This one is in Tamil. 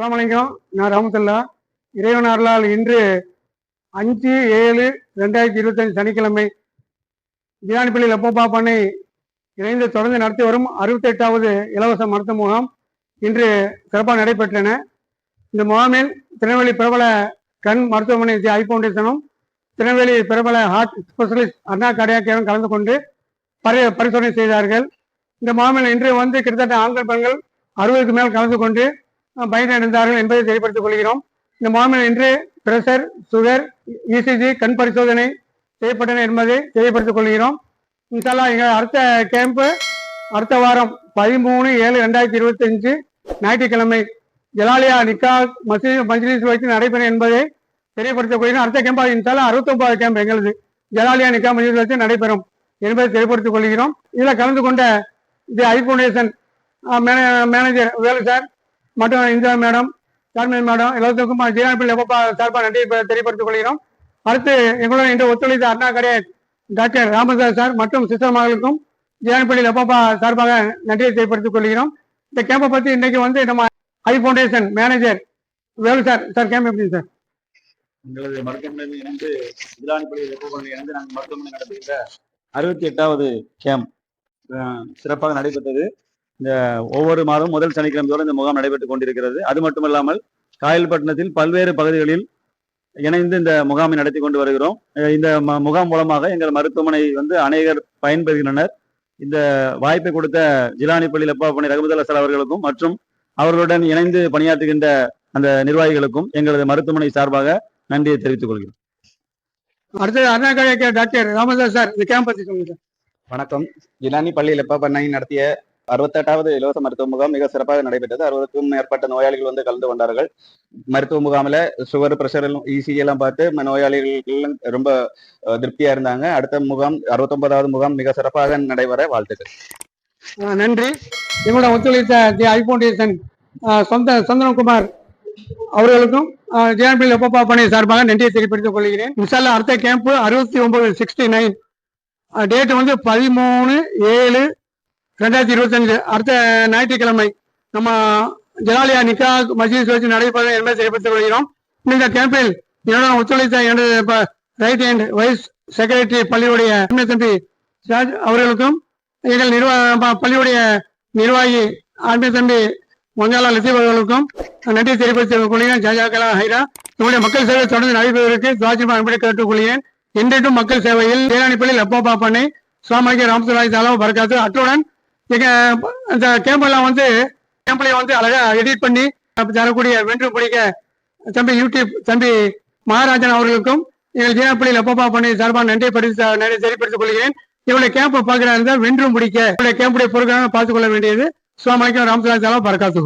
வணக்கம் நான் ராமத்துல்லா இறைவன் அருளால் இன்று அஞ்சு ஏழு ரெண்டாயிரத்தி இருபத்தஞ்சு சனிக்கிழமை ஜியானிப்பள்ளி லப்பப்பா பண்ணை இணைந்து தொடர்ந்து நடத்தி வரும் அறுபத்தெட்டாவது இலவச மருத்துவ முகாம் இன்று சிறப்பாக நடைபெற்றன. இந்த முகாமில் திருநெல்வேலி பிரபல கண் மருத்துவமனை ஐ ஃபவுண்டேஷனும் திருநெல்வேலி பிரபல ஹார்ட் ஸ்பெஷலிஸ்ட் அண்ணா கடையாக்கியரும் கலந்து கொண்டு பரி பரிசோதனை செய்தார்கள். இந்த முகாமில் இன்று வந்து கிட்டத்தட்ட ஆண்கள் பெண்கள் அறுபதுக்கு மேல் கலந்து கொண்டு பயனடைந்தார்கள் என்பதை தெரியப்படுத்திக் கொள்கிறோம். இந்த முகாமில் இன்று பிரஷர் சுகர் இசிஜி கண் பரிசோதனை செய்யப்பட்டன என்பதை தெரியப்படுத்திக் கொள்கிறோம். இன்ஷால்லா எங்கள் அடுத்த கேம்ப்பு அடுத்த வாரம் பதிமூணு ஏழு ரெண்டாயிரத்தி இருபத்தஞ்சு ஞாயிற்றுக்கிழமை ஜலாலியா நிக்கா மசீத் மஜ்லிஸ் வைத்து நடைபெறும் என்பதை தெரியப்படுத்திக் கொள்கிறோம். அடுத்த கேம்ப் இன்சாலா அறுபத்தொன்பது கேம்ப் எங்களது ஜலாலியா நிக்கா மஜ்லிஸ் வைத்து நடைபெறும் என்பதை தெரியப்படுத்திக் கொள்கிறோம். இதில் கலந்து கொண்ட the eye foundation manager Velu sir மற்றும் இந்திரா மேடம். சார்மின் மேடம் எல்லாத்துக்கும் ஜிஆர்பி எப்பப்பா சார்பாக நன்றி தெரியப்படுத்திக் கொள்கிறோம். அடுத்து எங்களுடன் இன்று ஒத்துழைத்த அண்ணா கடை டாக்டர் ராமதாஸ் சார் மற்றும் சிஸ்டர் மகளுக்கும் ஜிஆர்பி எப்பப்பா சார்பாக நன்றியை தெரியப்படுத்திக் கொள்கிறோம். இந்த கேம்பை பற்றி இன்னைக்கு வந்து நம்ம eye foundation manager Velu sir sir camp எப்படி சார்? எங்களது மருத்துவமனையில் இணைந்து இதிலானிப்பள்ளி வெப்பமனையில் இணைந்து நாங்கள் மருத்துவமனை நடத்துகின்ற அறுபத்தி எட்டாவது கேம்ப் சிறப்பாக நடைபெற்றது. இந்த ஒவ்வொரு மாதம் முதல் சனிக்கிழமை தோறும் இந்த முகாம் நடைபெற்றுக் கொண்டிருக்கிறது. அது மட்டுமல்லாமல் காயல்பட்டினத்தில் பல்வேறு பகுதிகளில் இணைந்து இந்த முகாமை நடத்தி கொண்டு வருகிறோம். இந்த முகாம் மூலமாக எங்கள் மருத்துவமனை வந்து அநேகர் பயன்பெறுகின்றனர். இந்த வாய்ப்பை கொடுத்த ஜிலானிப்பள்ளி லப்பாப்பணி ரகுமதுல்லா சார் அவர்களுக்கும் மற்றும் அவர்களுடன் இணைந்து பணியாற்றுகின்ற அந்த நிர்வாகிகளுக்கும் எங்களது மருத்துவமனை சார்பாக நன்றியை தெரிவித்துக் கொள்கிறோம். அடுத்தது அண்ணா கடை டாக்டர் ராமதாஸ் சார் இந்த கேம்ப் பற்றி சொல்லுங்க சார் வணக்கம். இலானி பள்ளியில் எப்ப பண்ணை நடத்திய அறுபத்தெட்டாவது இலவச மருத்துவ முகாம் மிக சிறப்பாக நடைபெற்றது. அறுபதுக்கும் மேற்பட்ட நோயாளிகள் வந்து கலந்து கொண்டார்கள். மருத்துவ முகாமில் சுகர் பிரஷர் இசிஜி எல்லாம் பார்த்து ம- நோயாளிகள் ரொம்ப திருப்தியா இருந்தாங்க. அடுத்த முகாம் அறுபத்தொன்பதாவது முகாம் மிக சிறப்பாக நடைபெற வாழ்த்துக்கள். நன்றி. எங்களோட ஒத்துழைத்த தி ஐ சொந்த சந்தனகுமார் அவர்களுக்கும் ஜேஎன்பி எப்பப்பா பணி சார்பாக நன்றியை தெரிவித்துக் கொள்கிறேன். இன்ஷால்லா அடுத்த கேம்ப் அறுபத்தி ஒன்பது சிக்ஸ்டி நைன் டேட் வந்து பதிமூணு ஏழு ரெண்டாயிரத்தி இருபத்தஞ்சு. அடுத்த ஞாயிற்றுக்கிழமை நம்ம ஜலாலியா நிக்கா மஜ்லிஸ் வச்சு நடைபெறும் என்பதை தெரியப்படுத்திக் கொள்கிறோம். இந்த கேம்பில் என்னுடன் ஒத்துழைத்த எனது ரைட் ஹேண்ட் வைஸ் செக்ரட்டரி பள்ளியுடைய தம்பி ராஜ் அவர்களுக்கும் எங்கள் நிர்வாக பள்ளியுடைய நிர்வாகி ஆன்மீக தம்பி மொஞ்சாலா லத்தீப் அவர்களுக்கும் நன்றி தெரிவித்துக் கொள்கிறேன். ஜாஜாக்கலா ஹைரா. நம்முடைய மக்கள் சேவை தொடர்ந்து நடைபெறுவதற்கு துவாஜிமா அன்படி கேட்டுக் கொள்கிறேன். என்றென்றும் மக்கள் சேவையில் வேளாணிப்பள்ளியில் அப்பா பண்ணை சுவாமிக்கு ராமசுல்லாய் தலைவர் பரக்காத்து அத்துடன் எங்க அந்த கேம்பெல்லாம் வந்து கேம்பிளையும் வந்து அழகா எடிட் பண்ணி தரக்கூடிய வென்று பிடிக்க தம்பி யூடியூப் தம்பி மகாராஜன் அவர்களுக்கும் எங்கள் ஜீனாப்பள்ளியில் அப்பா பண்ணி சார்பாக நன்றி படுத்த நன்றி தெரிவித்துக் கொள்கிறேன். இவருடைய கேம்பை இருந்தால் வென்றும் பிடிக்க இவருடைய கேம்புடைய பொருட்களாக பார்த்துக் கொள்ள வேண்டியது. சுவாமிக்கும் ராமசுல்லாய் தாலா பரக்காத்து